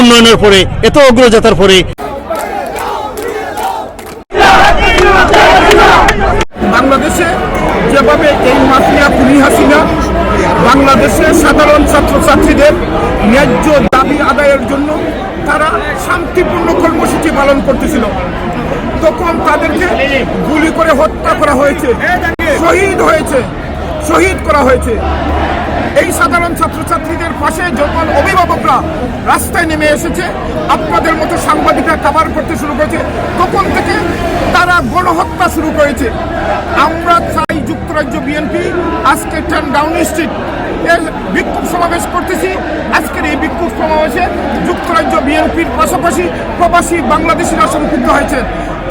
উন্নয়নের পরে, এত অগ্রযাত্রার পরে। বাংলাদেশে যেভাবে এই মাফিয়া খুনি হাসিনা বাংলাদেশের সাধারণ ছাত্রছাত্রীদের ন্যায্য দাবি আদায়ের জন্য তারা শান্তিপূর্ণ কর্মসূচি পালন করতেছিল। তখন তাদেরকে গুলি করে হত্যা করা হয়েছে, শহীদ হয়েছে, শহীদ করা হয়েছে। এই সাধারণ ছাত্রছাত্রীদের পাশে যখন অভিভাবকরা রাস্তায় নেমে এসেছে, আপনাদের মতো সাংবাদিকরা কাভার করতে শুরু করেছে, তখন থেকে তারা গণহত্যা শুরু করেছে। আমরা চাই যুক্তরাজ্য বিএনপি আজকে টার্ন ডাউন স্ট্রিট এর বিক্ষোভ সমাবেশ করতেছি। আজকের এই বিক্ষোভ সমাবেশে যুক্তরাজ্য বিএনপির পাশাপাশি প্রবাসী বাংলাদেশিরা সম্পৃক্ত হয়েছে।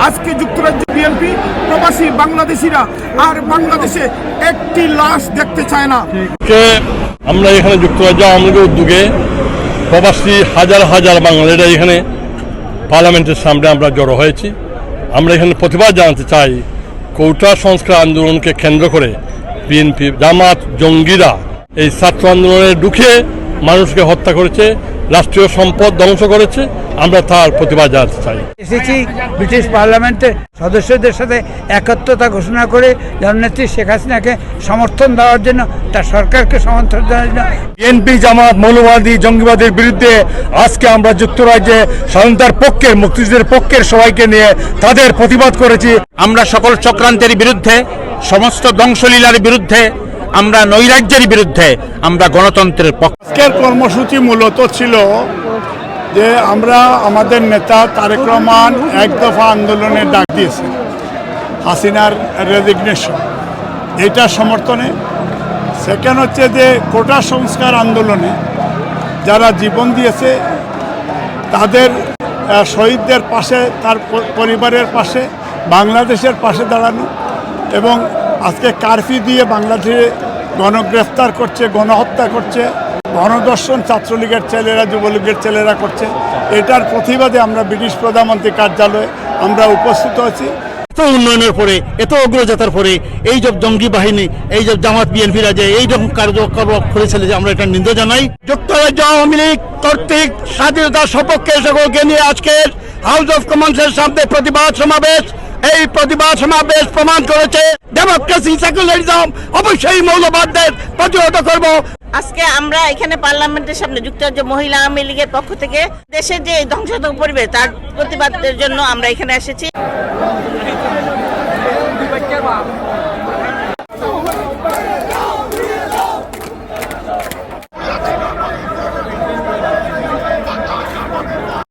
আজকে যুক্তরাজ্য বিএনপি, প্রবাসী বাংলাদেশিরা আর বাংলাদেশে একটি লাশ দেখতে চায় না। আমরা এখানে যুক্তরাজ্য লীগের উদ্যোগে প্রবাসী হাজার হাজার বাঙালিরা এখানে পার্লামেন্টের সামনে আমরা জড়ো হয়েছি। আমরা এখানে প্রতিবাদ জানাতে চাই কৌটা সংস্কার আন্দোলনকে কেন্দ্র করে বিএনপি জামাত জঙ্গিরা এই ছাত্র আন্দোলনে ঢুকে মানুষকে হত্যা করেছে। রাষ্ট্রীয় সম্পদ ধ্বংস করেছে আমরা তার প্রতিবাদ জানাতে চাই। এসেছি ব্রিটিশ পার্লামেন্টের সদস্যদের সাথে একাত্মতা ঘোষণা করে জননেত্রী শেখ হাসিনাকে সমর্থন দেওয়ার জন্য তার সরকারকে সমর্থন দেওয়ার জন্য। বিএনপি জামাত মৌলবাদী জঙ্গিবাদের বিরুদ্ধে আজকে আমরা যুক্তরাজ্যে স্বাধীনতার পক্ষের মুক্তিযুদ্ধের পক্ষের সবাইকে নিয়ে তাদের প্রতিবাদ করেছি। আমরা সকল চক্রান্তের বিরুদ্ধে সমস্ত ধ্বংসলীলার বিরুদ্ধে আমরা নৈরাজ্যের বিরুদ্ধে আমরা গণতন্ত্রের পক্ষে আজকের কর্মসূচি মূলত ছিল যে আমরা আমাদের নেতা তারেক রহমান এক দফা আন্দোলনের ডাক দিয়েছে হাসিনার রেজিগনেশন এটা সমর্থনে। সেকেন্ড হচ্ছে যে কোটা সংস্কার আন্দোলনে যারা জীবন দিয়েছে, তাদের শহীদদের পাশে, তার পরিবারের পাশে, বাংলাদেশের পাশে দাঁড়ানো এবং আজকে কারফি দিয়ে বাংলাদেশে গণগ্রেফতার করছে, গণহত্যা করছে গণদর্শন ছাত্রলীগের ছেলেরা, যুবলীগের ছেলেরা করছে। এটার প্রতিবাদে আমরা ব্রিটিশ প্রধানমন্ত্রী কার্যালয়ে আমরা উপস্থিত আছি এত উন্নয়নের পরে, এত অগ্রযাত্রার পরে, এই যে জঙ্গি বাহিনী, এই যে জামাত বিএনপিরা যে এই রকম কার্যকলাপ করেছিল যে আমরা এটা নিন্দা জানাই। যুক্তরাজ্য আওয়ামী লীগ কর্তৃক স্বাধীনতার সপক্ষে সকলকে নিয়ে আজকের হাউস অফ কমন্সের সামনে প্রতিবাদ সমাবেশ। এই প্রতিবাদ সমাবেশ প্রমাণ করেছে ডেমোক্রেসি সেকুলারিজম অবশ্যই মৌলবাদদের প্রতিহত করব। আজকে আমরা এখানে পার্লামেন্টের সামনে যুক্তরাজ্য মহিলা আওয়ামী লীগের পক্ষ থেকে দেশের যে ধ্বংসাত্মক পরিবেশ, তার প্রতিবাদের জন্য আমরা এখানে এসেছি।